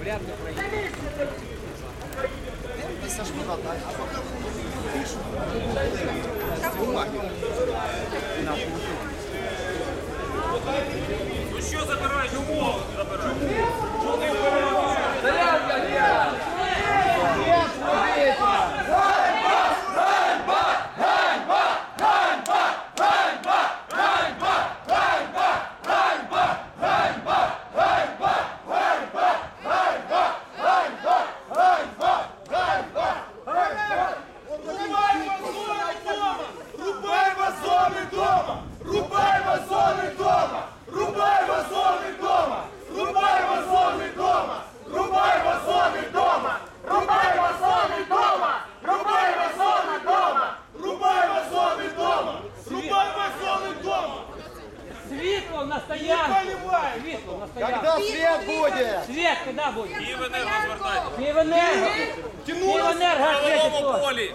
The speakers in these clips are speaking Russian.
Вряд ли Ну що забираєш? Чому забираєш? Когда свет будет? Світ коли буде? Київенерго звертайте. Київенерго. Київенерго В ответить правовому хто? полі.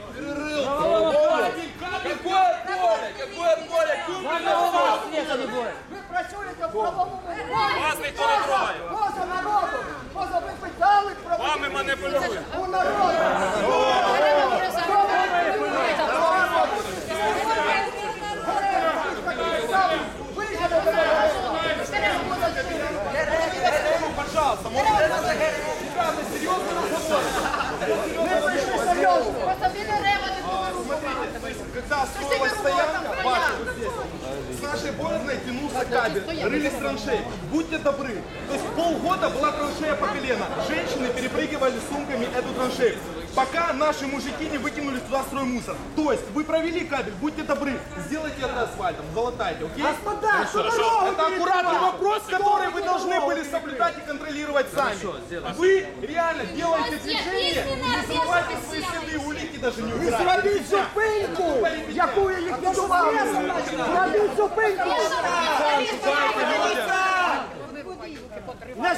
Правовому полі. Какое поле? Какое поле? За голову світа не буде. Ви працюєте в правовому Вас ніхто не трогає. поза народом, поза ви питали про Вами маніпулюють. у народу. Строилась стоянка, башня вот здесь, с нашей борозной тянулся кабель, рылись траншеи. Будьте добры. То есть полгода была траншея по колено. Женщины перепрыгивали сумками эту траншею Пока наши мужики не выкинули туда строй мусор. То есть вы провели кабель, будьте добры, сделайте это асфальтом, залатайте, окей? Господа, що дорогу Это аккуратный вопрос, который вы должны были соблюдать и контролировать сами. Вы реально делаете движение, не забывайте свои следы, улики даже не убираете. Зробіть зупинку, яку ви ліквідували. Зробіть зупинку.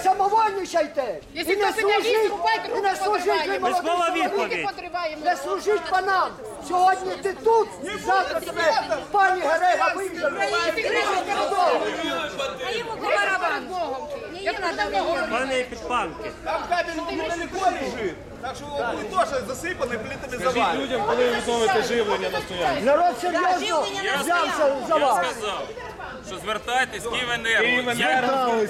самовольно йти. І не служить, і не служить ви молодим не служить панам. Сьогодні ти тут, завтра тебе пані Герега вийде. А йому барабан. Як надо Пане підпанки. Там кабель недалеко лежить. Так що ви теж засипані плитами за вами. людям, коли ви відновите живлення на стоянці. Народ серйозно взявся за вас що звертайтесь Київенерго. Київенерго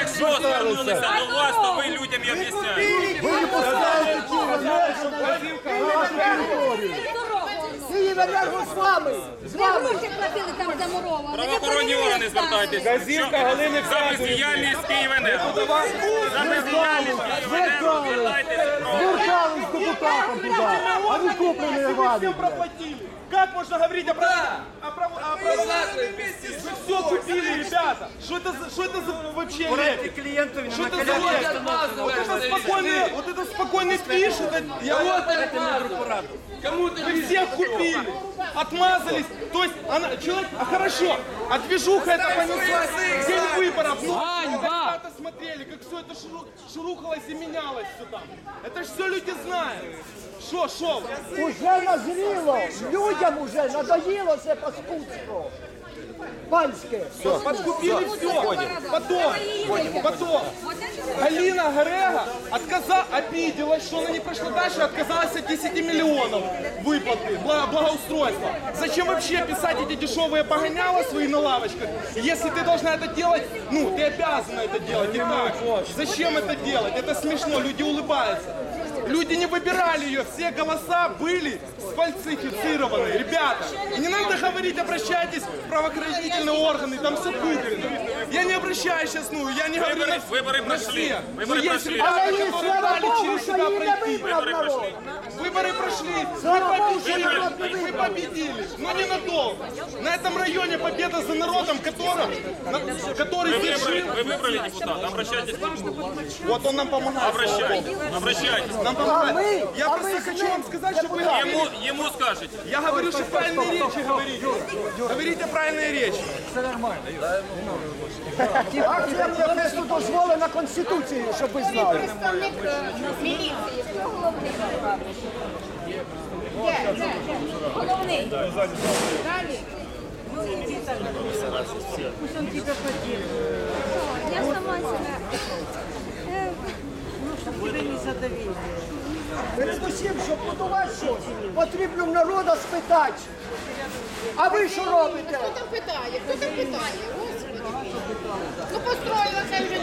Якщо звернулися до вас, то ви людям і об'ясняєте. Ви не поставите Київенерго, на вашу територію. Київенерго з вами. З вами. Гроші платили там замуровано. Правоохоронні органи звертайтесь. Вказівка Галини За бездіяльність Київенерго. За бездіяльність Київенерго звертайтесь. Звертались з депутатом туди, а не куплений Все проплатили. Как можно говорить о право? О право, о право Вы все купили, ребята. Что это за, что это за вообще лепит? Что это за лепит? Вот это спокойный, вот это спокойный пишет. это- Я вот Кому-то Вы всех купили, отмазались. То есть она, человек, а хорошо, а движуха это понеслась. День выборов. Ну, Ребята смотрели, как все это шуру- шурухалось и менялось все там. Это все. Шо, шо? Уже назріло, людям уже надоїло це паскудство. Панське. Подкупили все. Потом, потом. Галина Горега отказа, обиделась, что она не прошла дальше, отказалась от 10 миллионов выплаты, благо- благоустройства. Зачем вообще писать эти дешевые погоняла свои на лавочках, если ты должна это делать, ну, ты обязана это делать, и так. Зачем это делать? Это смешно, люди улыбаются. Люди не выбирали ее, все голоса были сфальсифицированы. Ребята, и не надо говорить, обращайтесь в правоохранительные органы, там все куплено. Я не обращаюсь сейчас, ну, я не говорю Выборы- на- выборы на прошли. всех. Выборы Но есть прошли. ребята, Але їй которые слава дали Богу, через що себя її не пройти. вибрав Вибори народ. прошли. Выборы прошли, вы Слава Богу, що победили, народ не вы вибрав. победили, но ненадолго. На этом районе победа за народом, которым, на- который Вы здесь выбрали, жил. вы выбрали депутата, обращайтесь к нему. Вот он нам помогает. Обращайтесь, обращайтесь. Нам Я а просто мы хочу вам сказать, что вы... Ему, ему скажете. Я говорю, что правильные речи говорите. Говорите правильные речі. Все нормально, Акція протесту дозволена Конституцією, щоб ви знали. Представник міліції, головний. Головний. Ну, Я сама себя. Ну, чтобы тебя не задавили. Перед усім, щоб будувати щось, потрібно в народу спитати. А ви що робите? Хто там питає? Хто там питає? Господи. Ну построїла це вже.